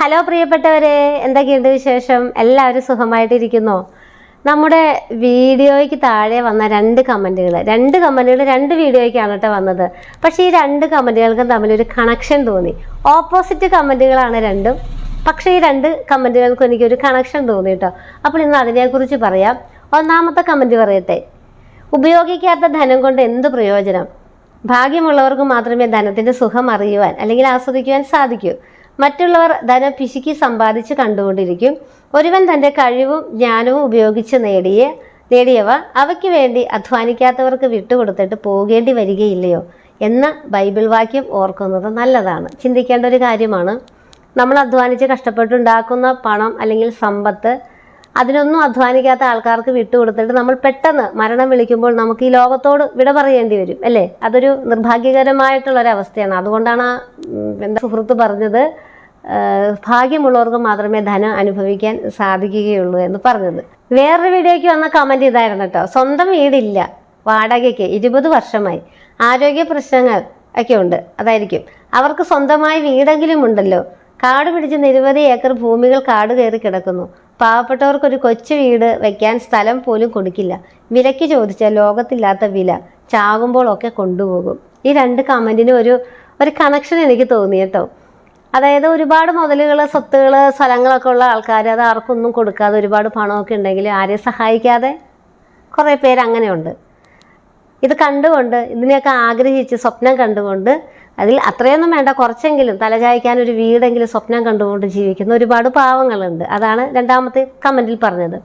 Hello പ്രിയപ്പെട്ടവരെ എന്തൊക്കെയുണ്ട് വിശേഷം? എല്ലാവരും സുഖമായിട്ടിരിക്കുന്നോ? നമ്മുടെ വീഡിയോയ്ക്ക് താഴെ വന്ന രണ്ട് കമന്റുകൾ രണ്ട് കമന്റുകൾ രണ്ട് വീഡിയോയ്ക്കാണ് കേട്ടോ വന്നത്. പക്ഷേ ഈ രണ്ട് കമന്റുകൾക്കും തമ്മിലൊരു കണക്ഷൻ തോന്നി. ഓപ്പോസിറ്റ് കമന്റുകളാണ് രണ്ടും. പക്ഷേ ഈ രണ്ട് കമന്റുകൾക്കും എനിക്കൊരു കണക്ഷൻ തോന്നി കേട്ടോ. അപ്പോൾ ഇന്ന് അതിനെക്കുറിച്ച് പറയാം. ഒന്നാമത്തെ കമന്റ് പറയട്ടെ. ഉപയോഗിക്കാത്ത ധനം കൊണ്ട് എന്ത് പ്രയോജനം? ഭാഗ്യമുള്ളവർക്ക് മാത്രമേ ധനത്തിന്റെ സുഖം അറിയുവാൻ അല്ലെങ്കിൽ ആസ്വദിക്കുവാൻ സാധിക്കൂ. മറ്റുള്ളവർ ധനം പിശുക്കി സമ്പാദിച്ച് കണ്ടുകൊണ്ടിരിക്കും. ഒരുവൻ തന്റെ കഴിവും ജ്ഞാനവും ഉപയോഗിച്ച് നേടിയ നേടിയവ അവയ്ക്ക് വേണ്ടി അധ്വാനിക്കാത്തവർക്ക് വിട്ടുകൊടുത്തിട്ട് പോകേണ്ടി വരികയില്ലയോ എന്ന ബൈബിൾ വാക്യം ഓർക്കുന്നത് നല്ലതാണ്. ചിന്തിക്കേണ്ട ഒരു കാര്യമാണ്. നമ്മൾ അധ്വാനിച്ച് കഷ്ടപ്പെട്ടുണ്ടാക്കുന്ന പണം അല്ലെങ്കിൽ സമ്പത്ത് അതിനൊന്നും അധ്വാനിക്കാത്ത ആൾക്കാർക്ക് വിട്ടുകൊടുത്തിട്ട് നമ്മൾ പെട്ടെന്ന് മരണം വിളിക്കുമ്പോൾ നമുക്ക് ഈ ലോകത്തോട് വിട പറയേണ്ടി വരും അല്ലേ? അതൊരു നിർഭാഗ്യകരമായിട്ടുള്ളൊരവസ്ഥയാണ്. അതുകൊണ്ടാണ് എന്താ സുഹൃത്ത് പറഞ്ഞത് ഭാഗ്യമുള്ളവർക്ക് മാത്രമേ ധനം അനുഭവിക്കാൻ സാധിക്കുകയുള്ളൂ എന്ന് പറഞ്ഞത്. വേറൊരു വീഡിയോയ്ക്ക് വന്ന കമന്റ് ഇതായിരുന്നു കേട്ടോ. സ്വന്തം വീടില്ല. വാടകയ്ക്ക് ഇരുപത് വർഷമായി. ആരോഗ്യ പ്രശ്നങ്ങൾ ഒക്കെ ഉണ്ട്. അതായിരിക്കും. അവർക്ക് സ്വന്തമായി വീടെങ്കിലും ഉണ്ടല്ലോ. കാട് പിടിച്ച് നിരവധി ഏക്കർ ഭൂമികൾ കാട് കയറി കിടക്കുന്നു. പാവപ്പെട്ടവർക്ക് ഒരു കൊച്ചു വീട് വയ്ക്കാൻ സ്ഥലം പോലും കൊടുക്കില്ല. വിലയ്ക്ക് ചോദിച്ചാൽ ലോകത്തില്ലാത്ത വില. ചാകുമ്പോഴൊക്കെ കൊണ്ടുപോകും. ഈ രണ്ട് കമന്റിനും ഒരു ഒരു കണക്ഷൻ എനിക്ക് തോന്നി കേട്ടോ. അതായത് ഒരുപാട് മുതലുകൾ സ്വത്തുകൾ സ്ഥലങ്ങളൊക്കെ ഉള്ള ആൾക്കാർ അത് ആർക്കൊന്നും കൊടുക്കാതെ ഒരുപാട് പണമൊക്കെ ഉണ്ടെങ്കിൽ ആരെ സഹായിക്കാതെ കുറേ പേര് അങ്ങനെയുണ്ട്. ഇത് കണ്ടുകൊണ്ട് ഇതിനെയൊക്കെ ആഗ്രഹിച്ച് സ്വപ്നം കണ്ടുകൊണ്ട് അതിൽ അത്രയൊന്നും വേണ്ട കുറച്ചെങ്കിലും തലചായ്ക്കാൻ ഒരു വീടെങ്കിലും സ്വപ്നം കണ്ടുകൊണ്ട് ജീവിക്കുന്ന ഒരുപാട് പാവങ്ങളുണ്ട്. അതാണ് രണ്ടാമത്തെ കമന്റിൽ പറഞ്ഞത്.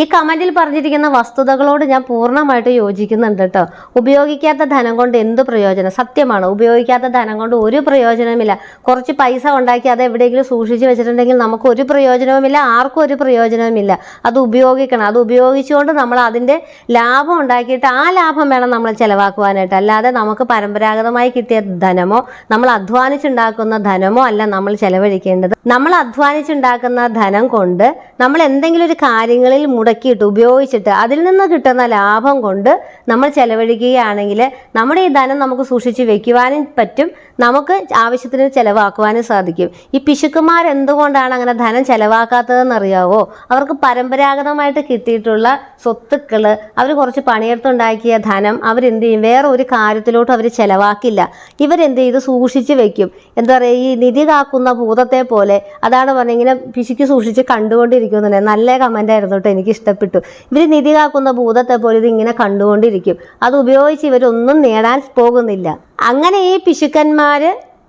ഈ കമന്റിൽ പറഞ്ഞിരിക്കുന്ന വസ്തുതകളോട് ഞാൻ പൂർണമായിട്ട് യോജിക്കുന്നുണ്ട് കേട്ടോ. ഉപയോഗിക്കാത്ത ധനം കൊണ്ട് എന്ത് പ്രയോജനം? സത്യമാണ് ഉപയോഗിക്കാത്ത ധനം കൊണ്ട് ഒരു പ്രയോജനവുമില്ല. കുറച്ച് പൈസ ഉണ്ടാക്കി അത് എവിടെയെങ്കിലും സൂക്ഷിച്ചു വെച്ചിട്ടുണ്ടെങ്കിൽ നമുക്ക് ഒരു പ്രയോജനവുമില്ല ആർക്കും ഒരു പ്രയോജനവുമില്ല. അത് ഉപയോഗിക്കണം. അത് ഉപയോഗിച്ചുകൊണ്ട് നമ്മൾ അതിന്റെ ലാഭം ഉണ്ടാക്കിയിട്ട് ആ ലാഭം വേണം നമ്മൾ ചിലവാക്കുവാനായിട്ട്. അല്ലാതെ നമുക്ക് പരമ്പരാഗതമായി കിട്ടിയ ധനമോ നമ്മൾ അധ്വാനിച്ചുണ്ടാക്കുന്ന ധനമോ അല്ല നമ്മൾ ചെലവഴിക്കേണ്ടത്. നമ്മൾ അധ്വാനിച്ചുണ്ടാക്കുന്ന ധനം കൊണ്ട് നമ്മൾ എന്തെങ്കിലും ഒരു കാര്യങ്ങളിൽ മുടക്കിയിട്ട് ഉപയോഗിച്ചിട്ട് അതിൽ നിന്ന് കിട്ടുന്ന ലാഭം കൊണ്ട് നമ്മൾ ചെലവഴിക്കുകയാണെങ്കിൽ നമ്മുടെ ഈ ധനം നമുക്ക് സൂക്ഷിച്ച് വെക്കുവാനും പറ്റും. നമുക്ക് ആവശ്യത്തിന് ചിലവാക്കുവാനും സാധിക്കും. ഈ പിശുക്കുമാർ എന്തുകൊണ്ടാണ് അങ്ങനെ ധനം ചിലവാക്കാത്തതെന്നറിയാവോ? അവർക്ക് പരമ്പരാഗതമായിട്ട് കിട്ടിയിട്ടുള്ള സ്വത്തുക്കൾ അവർ കുറച്ച് പണിയെടുത്തുണ്ടാക്കിയ ധനം അവരെന്ത് ചെയ്യും? വേറെ ഒരു കാര്യത്തിലോട്ട് അവർ ചിലവാക്കില്ല. ഇവരെന്ത് ചെയ്ത് സൂക്ഷിച്ച് വെക്കും. എന്താ പറയുക ഈ നിധി കാക്കുന്ന ഭൂതത്തെ പോലെ അതാണ് പറഞ്ഞത്. ഇങ്ങനെ പിശുക്ക് സൂക്ഷിച്ച് കണ്ടുകൊണ്ടിരിക്കുന്നുണ്ട്. നല്ല കമന്റ് ആയിരുന്നു കേട്ടോ എനിക്ക് ഇഷ്ടപ്പെട്ടു. ഇവർ നിധി കാക്കുന്ന ഭൂതത്തെ പോലെ ഇതിങ്ങനെ കണ്ടുകൊണ്ടിരിക്കും. അത് ഉപയോഗിച്ച് ഇവരൊന്നും നേടാൻ പോകുന്നില്ല. അങ്ങനെ ഈ പിശുക്കന്മാർ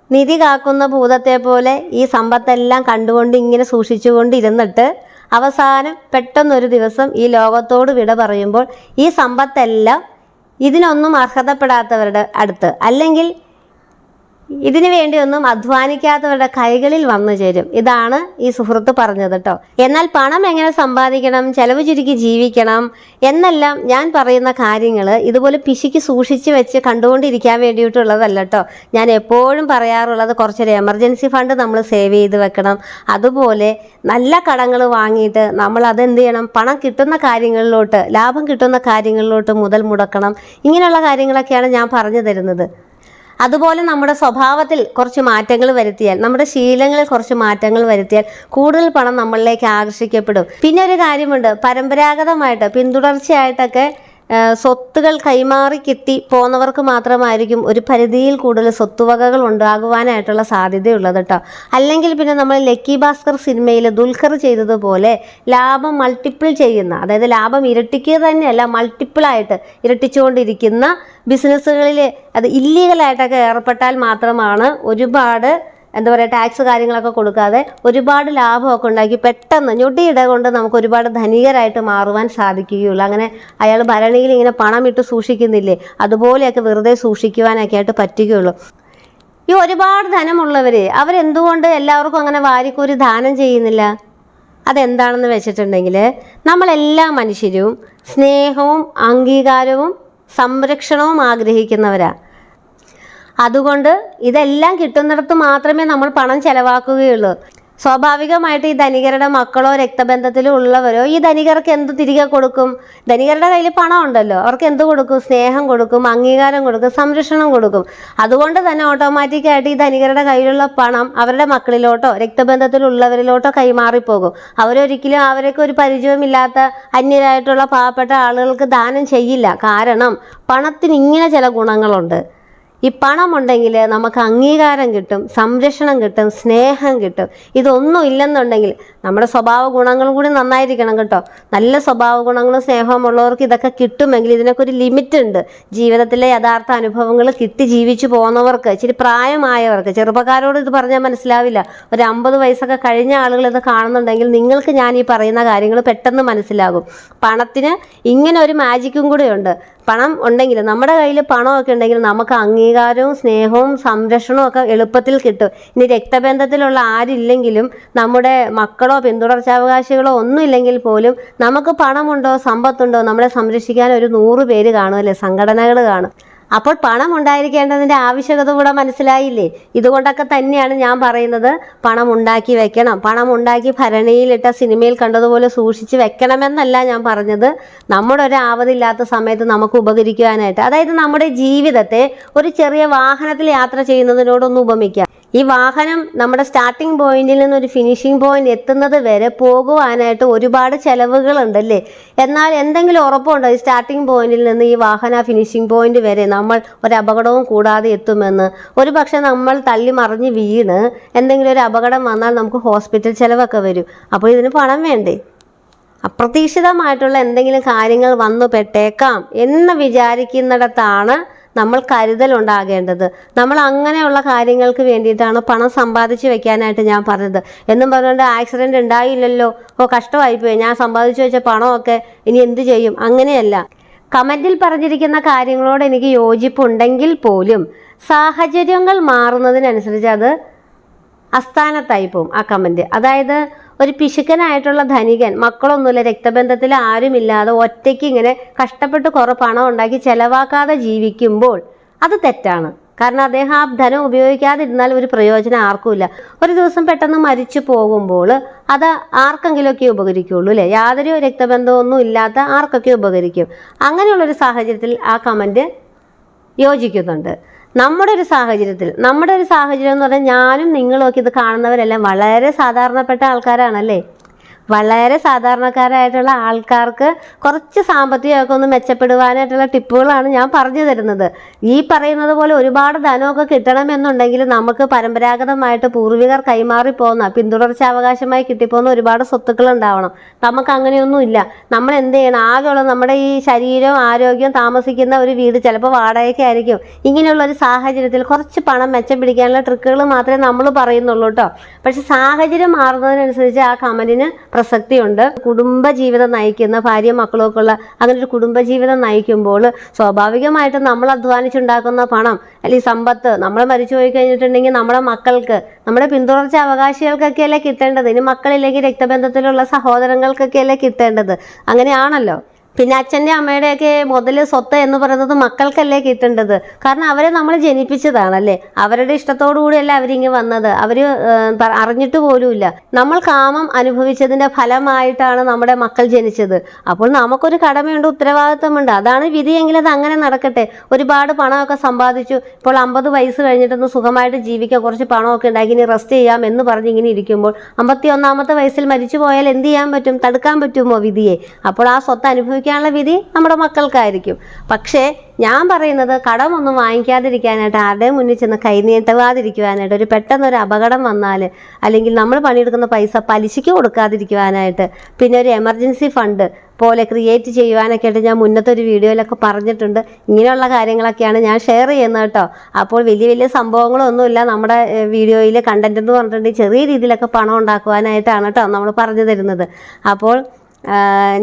നിധി കാക്കുന്ന ഭൂതത്തെ പോലെ ഈ സമ്പത്തെല്ലാം കണ്ടുകൊണ്ട് ഇങ്ങനെ സൂക്ഷിച്ചുകൊണ്ട് സൂക്ഷിച്ചുകൊണ്ടിരുന്നിട്ട് അവസാനം പെട്ടെന്നൊരു ദിവസം ഈ ലോകത്തോട് വിട പറയുമ്പോൾ ഈ സമ്പത്തെല്ലാം ഇതിനൊന്നും അർഹതപ്പെടാത്തവരുടെ അടുത്ത് അല്ലെങ്കിൽ ഇതിനു വേണ്ടിയൊന്നും അധ്വാനിക്കാത്തവരുടെ കൈകളിൽ വന്നു ചേരും. ഇതാണ് ഈ സുഹൃത്ത് പറഞ്ഞത് കേട്ടോ. എന്നാൽ പണം എങ്ങനെ സമ്പാദിക്കണം? ചെലവ് ചുരുക്കി ജീവിക്കണം എന്നെല്ലാം ഞാൻ പറയുന്ന കാര്യങ്ങൾ ഇതുപോലെ പിശുക്കി സൂക്ഷിച്ച് വെച്ച് കണ്ടുകൊണ്ടിരിക്കാൻ വേണ്ടിയിട്ടുള്ളതല്ല കേട്ടോ. ഞാൻ എപ്പോഴും പറയാറുള്ളത് കുറച്ചൊരു എമർജൻസി ഫണ്ട് നമ്മൾ സേവ് ചെയ്ത് വെക്കണം. അതുപോലെ നല്ല കടങ്ങൾ വാങ്ങിയിട്ട് നമ്മൾ അതെന്ത് ചെയ്യണം? പണം കിട്ടുന്ന കാര്യങ്ങളിലോട്ട് ലാഭം കിട്ടുന്ന കാര്യങ്ങളിലോട്ട് മുതൽ മുടക്കണം. ഇങ്ങനെയുള്ള കാര്യങ്ങളൊക്കെയാണ് ഞാൻ പറഞ്ഞു തരുന്നത്. അതുപോലെ നമ്മുടെ സ്വഭാവത്തിൽ കുറച്ച് മാറ്റങ്ങൾ വരുത്തിയാൽ നമ്മുടെ ശീലങ്ങളിൽ കുറച്ച് മാറ്റങ്ങൾ വരുത്തിയാൽ കൂടുതൽ പണം നമ്മളിലേക്ക് ആകർഷിക്കപ്പെടും. പിന്നെ ഒരു കാര്യമുണ്ട് പരമ്പരാഗതമായിട്ട് പിന്തുടർച്ചയായിട്ടൊക്കെ സ്വത്തുകൾ കൈമാറി കിട്ടി പോന്നവർക്ക് മാത്രമായിരിക്കും ഒരു പരിധിയിൽ കൂടുതൽ സ്വത്തുവകകൾ ഉണ്ടാകുവാനായിട്ടുള്ള സാധ്യതയുള്ളത് കേട്ടോ. അല്ലെങ്കിൽ പിന്നെ നമ്മൾ ലക്കി ഭാസ്കർ സിനിമയിൽ ദുൽഖർ ചെയ്തതുപോലെ ലാഭം മൾട്ടിപ്പിൾ ചെയ്യുന്ന അതായത് ലാഭം ഇരട്ടിക്കുക തന്നെയല്ല മൾട്ടിപ്പിളായിട്ട് ഇരട്ടിച്ചുകൊണ്ടിരിക്കുന്ന ബിസിനസ്സുകളിൽ അത് ഇല്ലീഗലായിട്ടൊക്കെ ഏർപ്പെട്ടാൽ മാത്രമാണ് ഒരുപാട് എന്താ പറയുക ടാക്സ് കാര്യങ്ങളൊക്കെ കൊടുക്കാതെ ഒരുപാട് ലാഭമൊക്കെ ഉണ്ടാക്കി പെട്ടെന്ന് ഞൊടിയിട കൊണ്ട് നമുക്ക് ഒരുപാട് ധനികരായിട്ട് മാറുവാൻ സാധിക്കുകയുള്ളൂ. അങ്ങനെ അയാൾ ഭരണിയിൽ ഇങ്ങനെ പണം ഇട്ട് സൂക്ഷിക്കുന്നില്ലേ അതുപോലെയൊക്കെ വെറുതെ സൂക്ഷിക്കുവാനൊക്കെ ആയിട്ട് പറ്റുകയുള്ളൂ. ഈ ഒരുപാട് ധനമുള്ളവർ അവരെന്തുകൊണ്ട് എല്ലാവർക്കും അങ്ങനെ വാരിക്കൂരി ദാനം ചെയ്യുന്നില്ല? അതെന്താണെന്ന് വെച്ചിട്ടുണ്ടെങ്കിൽ നമ്മളെല്ലാ മനുഷ്യരും സ്നേഹവും അംഗീകാരവും സംരക്ഷണവും ആഗ്രഹിക്കുന്നവരാ. അതുകൊണ്ട് ഇതെല്ലാം കിട്ടുന്നിടത്ത് മാത്രമേ നമ്മൾ പണം ചെലവാക്കുകയുള്ളൂ. സ്വാഭാവികമായിട്ട് ഈ ധനികരുടെ മക്കളോ രക്തബന്ധത്തിലോ ഉള്ളവരോ ഈ ധനികർക്ക് എന്ത് തിരികെ കൊടുക്കും? ധനികരുടെ കയ്യിൽ പണം ഉണ്ടല്ലോ. അവർക്ക് എന്ത് കൊടുക്കും? സ്നേഹം കൊടുക്കും അംഗീകാരം കൊടുക്കും സംരക്ഷണം കൊടുക്കും. അതുകൊണ്ട് തന്നെ ഓട്ടോമാറ്റിക്കായിട്ട് ഈ ധനികരുടെ കയ്യിലുള്ള പണം അവരുടെ മക്കളിലോട്ടോ രക്തബന്ധത്തിലുള്ളവരിലോട്ടോ കൈമാറിപ്പോകും. അവരൊരിക്കലും അവരൊക്കെ ഒരു പരിചയമില്ലാത്ത അന്യരായിട്ടുള്ള പാവപ്പെട്ട ആളുകൾക്ക് ദാനം ചെയ്യില്ല. കാരണം പണത്തിന് ഇങ്ങനെ ചില ഗുണങ്ങളുണ്ട്. ഈ പണം പണമുണ്ടെങ്കിൽ നമുക്ക് അംഗീകാരം കിട്ടും സംരക്ഷണം കിട്ടും സ്നേഹം കിട്ടും. ഇതൊന്നും ഇല്ലെന്നുണ്ടെങ്കിൽ നമ്മുടെ സ്വഭാവ ഗുണങ്ങളും കൂടി നന്നായിരിക്കണം കേട്ടോ. നല്ല സ്വഭാവ ഗുണങ്ങളും സ്നേഹവും ഉള്ളവർക്ക് ഇതൊക്കെ കിട്ടുമെങ്കിൽ ഇതിനൊക്കെ ഒരു ലിമിറ്റ് ഉണ്ട്. ജീവിതത്തിലെ യഥാർത്ഥ അനുഭവങ്ങൾ കിട്ടി ജീവിച്ചു പോകുന്നവർക്ക് ഇച്ചിരി പ്രായമായവർക്ക്. ചെറുപ്പക്കാരോട് ഇത് പറഞ്ഞാൽ മനസ്സിലാവില്ല. ഒരു അമ്പത് വയസ്സൊക്കെ കഴിഞ്ഞ ആളുകൾ ഇത് കാണുന്നുണ്ടെങ്കിൽ നിങ്ങൾക്ക് ഞാൻ ഈ പറയുന്ന കാര്യങ്ങൾ പെട്ടെന്ന് മനസ്സിലാകും. പണത്തിന് ഇങ്ങനെ ഒരു മാജിക്കും കൂടെ ഉണ്ട്. പണം ഉണ്ടെങ്കിൽ നമ്മുടെ കയ്യിൽ പണമൊക്കെ ഉണ്ടെങ്കിൽ നമുക്ക് അംഗീകാരവും സ്നേഹവും സംരക്ഷണവും ഒക്കെ എളുപ്പത്തിൽ കിട്ടും. ഇനി രക്തബന്ധത്തിലുള്ള ആരില്ലെങ്കിലും നമ്മുടെ മക്കളോ പിന്തുടർച്ചാവകാശികളോ ഒന്നും ഇല്ലെങ്കിൽ പോലും നമുക്ക് പണമുണ്ടോ സമ്പത്തുണ്ടോ നമ്മളെ സംരക്ഷിക്കാൻ ഒരു നൂറ് പേര് കാണും അല്ലേ? സംഘടനകൾ കാണും. അപ്പോൾ പണം ഉണ്ടായിരിക്കേണ്ടതിന്റെ ആവശ്യകത കൂടെ മനസ്സിലായില്ലേ? ഇതുകൊണ്ടൊക്കെ തന്നെയാണ് ഞാൻ പറയുന്നത്. പണം ഉണ്ടാക്കി വെക്കണം. പണം ഉണ്ടാക്കി ഭരണിയിലിട്ട സിനിമയിൽ കണ്ടതുപോലെ സൂക്ഷിച്ച് വെക്കണമെന്നല്ല ഞാൻ പറഞ്ഞത്. നമ്മുടെ ഒരു ആവതില്ലാത്ത സമയത്ത് നമുക്ക് ഉപകരിക്കുവാനായിട്ട്. അതായത് നമ്മുടെ ജീവിതത്തെ ഒരു ചെറിയ വാഹനത്തിൽ യാത്ര ചെയ്യുന്നതിനോടൊന്ന് ഉപമിക്കാം. ഈ വാഹനം നമ്മുടെ സ്റ്റാർട്ടിംഗ് പോയിന്റിൽ നിന്ന് ഒരു ഫിനിഷിംഗ് പോയിന്റ് എത്തുന്നത് വരെ പോകുവാനായിട്ട് ഒരുപാട് ചെലവുകളുണ്ടല്ലേ? എന്നാൽ എന്തെങ്കിലും ഉറപ്പുണ്ടോ ഈ സ്റ്റാർട്ടിംഗ് പോയിന്റിൽ നിന്ന് ഈ വാഹന ഫിനിഷിംഗ് പോയിന്റ് വരെ നമ്മൾ ഒരു അപകടവും കൂടാതെ എത്തുമെന്ന്? ഒരു പക്ഷെ നമ്മൾ തള്ളി മറിഞ്ഞ് വീണ് എന്തെങ്കിലും ഒരു അപകടം വന്നാൽ നമുക്ക് ഹോസ്പിറ്റൽ ചിലവൊക്കെ വരും. അപ്പോൾ ഇതിന് പണം വേണ്ടേ? അപ്രതീക്ഷിതമായിട്ടുള്ള എന്തെങ്കിലും കാര്യങ്ങൾ വന്നു പെട്ടേക്കാം എന്ന് വിചാരിക്കുന്നിടത്താണ് നമ്മൾ കരുതൽ ഉണ്ടാകേണ്ടത് നമ്മൾ അങ്ങനെയുള്ള കാര്യങ്ങൾക്ക് വേണ്ടിയിട്ടാണ് പണം സമ്പാദിച്ച് വെക്കാനായിട്ട് ഞാൻ പറഞ്ഞത്. എന്നും പറഞ്ഞുകൊണ്ട് ആക്സിഡന്റ് ഉണ്ടായില്ലല്ലോ. ഓ കഷ്ടമായിപ്പോയി. ഞാൻ സമ്പാദിച്ചു വെച്ച പണമൊക്കെ ഇനി എന്ത് ചെയ്യും? അങ്ങനെയല്ല. കമന്റിൽ പറഞ്ഞിരിക്കുന്ന കാര്യങ്ങളോട് എനിക്ക് യോജിപ്പുണ്ടെങ്കിൽ പോലും സാഹചര്യങ്ങൾ മാറുന്നതിനനുസരിച്ച് അത് അസ്ഥാനത്തായി പോവും ആ കമന്റ് അതായത് ഒരു പിശുക്കനായിട്ടുള്ള ധനികൻ മക്കളൊന്നുമില്ല രക്തബന്ധത്തിൽ ആരുമില്ലാതെ ഒറ്റയ്ക്ക് ഇങ്ങനെ കഷ്ടപ്പെട്ട് കുറേ പണം ഉണ്ടാക്കി ചെലവാക്കാതെ ജീവിക്കുമ്പോൾ അത് തെറ്റാണ്. കാരണം അദ്ദേഹം ആ ധനം ഉപയോഗിക്കാതിരുന്നാൽ ഒരു പ്രയോജനം ആർക്കുമില്ല. ഒരു ദിവസം പെട്ടെന്ന് മരിച്ചു പോകുമ്പോൾ അത് ആർക്കെങ്കിലുമൊക്കെ ഉപകരിക്കുള്ളൂ അല്ലേ? യാതൊരു രക്തബന്ധമൊന്നും ഇല്ലാത്ത ആർക്കൊക്കെ ഉപകരിക്കും. അങ്ങനെയുള്ളൊരു സാഹചര്യത്തിൽ ആ കമന്റ് യോജിക്കുന്നുണ്ട്. നമ്മുടെ ഒരു സാഹചര്യത്തിൽ നമ്മുടെ ഒരു സാഹചര്യം എന്ന് പറഞ്ഞാൽ ഞാനും നിങ്ങളും ഒക്കെ ഇത് കാണുന്നവരെല്ലാം വളരെ സാധാരണപ്പെട്ട ആൾക്കാരാണല്ലേ? വളരെ സാധാരണക്കാരായിട്ടുള്ള ആൾക്കാർക്ക് കുറച്ച് സാമ്പത്തികമൊക്കെ ഒന്ന് മെച്ചപ്പെടുവാനായിട്ടുള്ള ടിപ്പുകളാണ് ഞാൻ പറഞ്ഞു തരുന്നത്. ഈ പറയുന്നത് പോലെ ഒരുപാട് ധനമൊക്കെ കിട്ടണമെന്നുണ്ടെങ്കിൽ നമുക്ക് പരമ്പരാഗതമായിട്ട് പൂർവികർ കൈമാറി പോകുന്ന പിന്തുടർച്ചാവകാശമായി കിട്ടിപ്പോകുന്ന ഒരുപാട് സ്വത്തുക്കൾ ഉണ്ടാവണം. നമുക്ക് അങ്ങനെയൊന്നും ഇല്ല. നമ്മൾ എന്ത് ചെയ്യണം? ആകെയുള്ള നമ്മുടെ ഈ ശരീരവും ആരോഗ്യവും താമസിക്കുന്ന ഒരു വീട് ചിലപ്പോൾ വാടകയ്ക്ക് ആയിരിക്കും. ഇങ്ങനെയുള്ള ഒരു സാഹചര്യത്തിൽ കുറച്ച് പണം മെച്ചം പിടിക്കാനുള്ള ട്രിക്കുകൾ മാത്രമേ നമ്മൾ പറയുന്നുള്ളൂ കേട്ടോ. പക്ഷെ സാഹചര്യം മാറുന്നതിനനുസരിച്ച് ആ കമന്റിന് പ്രസക്തിയുണ്ട്. കുടുംബജീവിതം നയിക്കുന്ന ഭാര്യ മക്കളൊക്കെ ഉള്ള അങ്ങനെ ഒരു കുടുംബജീവിതം നയിക്കുമ്പോൾ സ്വാഭാവികമായിട്ട് നമ്മൾ അധ്വാനിച്ചുണ്ടാക്കുന്ന പണം അല്ലെങ്കിൽ സമ്പത്ത് നമ്മൾ മരിച്ചു പോയി കഴിഞ്ഞിട്ടുണ്ടെങ്കിൽ നമ്മുടെ മക്കൾക്ക് നമ്മുടെ പിന്തുടർച്ച അവകാശികൾക്കൊക്കെയല്ലേ കിട്ടേണ്ടത്? ഇനി മക്കളില്ലെങ്കിൽ രക്തബന്ധത്തിലുള്ള സഹോദരങ്ങൾക്കൊക്കെയല്ലേ കിട്ടേണ്ടത്? അങ്ങനെയാണല്ലോ. പിന്നെ അച്ഛന്റെ അമ്മയുടെയൊക്കെ മുതൽ സ്വത്ത് എന്ന് പറയുന്നത് മക്കൾക്കല്ലേ കിട്ടേണ്ടത്? കാരണം അവരെ നമ്മൾ ജനിപ്പിച്ചതാണല്ലേ? അവരുടെ ഇഷ്ടത്തോടു കൂടിയല്ല അവരിങ്ങ് വന്നത്. അവർ അറിഞ്ഞിട്ട് പോലുമില്ല. നമ്മൾ കാമം അനുഭവിച്ചതിന്റെ ഫലമായിട്ടാണ് നമ്മുടെ മക്കൾ ജനിച്ചത്. അപ്പോൾ നമുക്കൊരു കടമയുണ്ട് ഉത്തരവാദിത്തമുണ്ട്. അതാണ് വിധിയെങ്കിൽ അത് അങ്ങനെ നടക്കട്ടെ. ഒരുപാട് പണമൊക്കെ സമ്പാദിച്ചു. ഇപ്പോൾ അമ്പത് വയസ്സ് കഴിഞ്ഞിട്ടൊന്ന് സുഖമായിട്ട് ജീവിക്കുക കുറച്ച് പണമൊക്കെ ഉണ്ടാക്കി ഇനി റെസ്റ്റ് ചെയ്യാം എന്ന് പറഞ്ഞ് ഇങ്ങനെ ഇരിക്കുമ്പോൾ അമ്പത്തി ഒന്നാമത്തെ വയസ്സിൽ മരിച്ചു പോയാൽ എന്ത് ചെയ്യാൻ പറ്റും? തടുക്കാൻ പറ്റുമോ വിധിയെ? അപ്പോൾ ആ സ്വത്ത് അനുഭവിക്കാനുള്ള വിധി നമ്മുടെ മക്കൾക്കായിരിക്കും. പക്ഷേ ഞാൻ പറയുന്നത് കടമൊന്നും വാങ്ങിക്കാതിരിക്കാനായിട്ട് ആരുടെയും മുന്നിൽ ചെന്ന് കൈനീട്ടവാതിരിക്കുവാനായിട്ട് ഒരു പെട്ടെന്നൊരു അപകടം വന്നാൽ അല്ലെങ്കിൽ നമ്മൾ പണിയെടുക്കുന്ന പൈസ പലിശയ്ക്ക് കൊടുക്കാതിരിക്കുവാനായിട്ട് പിന്നെ ഒരു എമർജൻസി ഫണ്ട് പോലെ ക്രിയേറ്റ് ചെയ്യുവാനൊക്കെ ആയിട്ട് ഞാൻ മുന്നത്തെ ഒരു വീഡിയോയിലൊക്കെ പറഞ്ഞിട്ടുണ്ട്. ഇങ്ങനെയുള്ള കാര്യങ്ങളൊക്കെയാണ് ഞാൻ ഷെയർ ചെയ്യുന്നത് കേട്ടോ. അപ്പോൾ വലിയ വലിയ സംഭവങ്ങളൊന്നുമില്ല നമ്മുടെ വീഡിയോയിൽ കണ്ടന്റ് എന്ന് പറഞ്ഞിട്ടുണ്ടെങ്കിൽ ചെറിയ രീതിയിലൊക്കെ പണം ഉണ്ടാക്കുവാനായിട്ടാണ് കേട്ടോ നമ്മൾ പറഞ്ഞു തരുന്നത്. അപ്പോൾ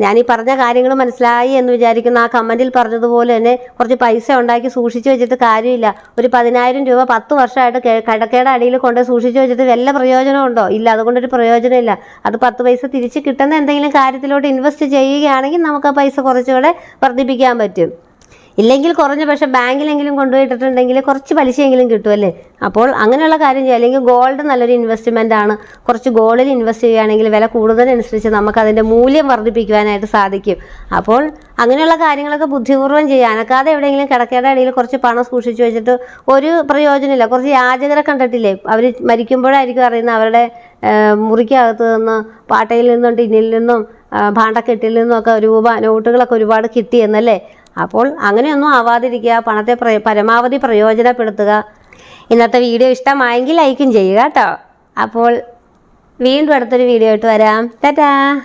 ഞാൻ ഈ പറഞ്ഞ കാര്യങ്ങൾ മനസ്സിലായി എന്ന് വിചാരിക്കുന്ന ആ കമന്റിൽ പറഞ്ഞതുപോലെ തന്നെ കുറച്ച് പൈസ ഉണ്ടാക്കി സൂക്ഷിച്ചു വെച്ചിട്ട് കാര്യമില്ല. ഒരു പതിനായിരം രൂപ പത്ത് വർഷമായിട്ട് കടക്കയുടെ അടിയിൽ കൊണ്ട് സൂക്ഷിച്ചു വെച്ചിട്ട് വല്ല പ്രയോജനമുണ്ടോ ഇല്ല അതുകൊണ്ടൊരു പ്രയോജനമില്ല. അത് പത്ത് പൈസ തിരിച്ച് കിട്ടുന്ന എന്തെങ്കിലും കാര്യത്തിലോട്ട് ഇൻവെസ്റ്റ് ചെയ്യുകയാണെങ്കിൽ നമുക്ക് ആ പൈസ കുറച്ചുകൂടെ വർദ്ധിപ്പിക്കാൻ പറ്റും. ഇല്ലെങ്കിൽ കുറഞ്ഞ പക്ഷെ ബാങ്കിലെങ്കിലും കൊണ്ടുപോയിട്ടിട്ടുണ്ടെങ്കിൽ കുറച്ച് പലിശയെങ്കിലും കിട്ടുമല്ലേ അപ്പോൾ അങ്ങനെയുള്ള കാര്യം ചെയ്യുക. അല്ലെങ്കിൽ ഗോൾഡ് നല്ലൊരു ഇൻവെസ്റ്റ്മെന്റ് ആണ്. കുറച്ച് ഗോൾഡിൽ ഇൻവെസ്റ്റ് ചെയ്യുകയാണെങ്കിൽ വില കൂടുതലനുസരിച്ച് നമുക്ക് അതിന്റെ മൂല്യം വർദ്ധിപ്പിക്കുവാനായിട്ട് സാധിക്കും. അപ്പോൾ അങ്ങനെയുള്ള കാര്യങ്ങളൊക്കെ ബുദ്ധിപൂർവം ചെയ്യുക. അനക്കാതെ എവിടെയെങ്കിലും കിടക്കയുടെ ഇടയിൽ കുറച്ച് പണം സൂക്ഷിച്ചു വെച്ചിട്ട് ഒരു പ്രയോജനമില്ല. കുറച്ച് യാചകരെ കണ്ടിട്ടില്ലേ? അവർ മരിക്കുമ്പോഴായിരിക്കും അറിയുന്നത് അവരുടെ മുറിക്കകത്ത് നിന്ന് പാട്ടയിൽ നിന്നും ടിന്നിൽ നിന്നും ഭാണ്ടക്കെട്ടിൽ നിന്നും ഒക്കെ രൂപ നോട്ടുകളൊക്കെ ഒരുപാട് കിട്ടിയെന്നല്ലേ അപ്പോൾ അങ്ങനെയൊന്നും ആവാതിരിക്കുക പണത്തെ പ്ര പരമാവധി പ്രയോജനപ്പെടുത്തുക. ഇന്നത്തെ വീഡിയോ ഇഷ്ടമായെങ്കിൽ ലൈക്കും ചെയ്യുക കേട്ടോ. അപ്പോൾ വീണ്ടും അടുത്തൊരു വീഡിയോ ആയിട്ട് വരാം. ടാറ്റാ!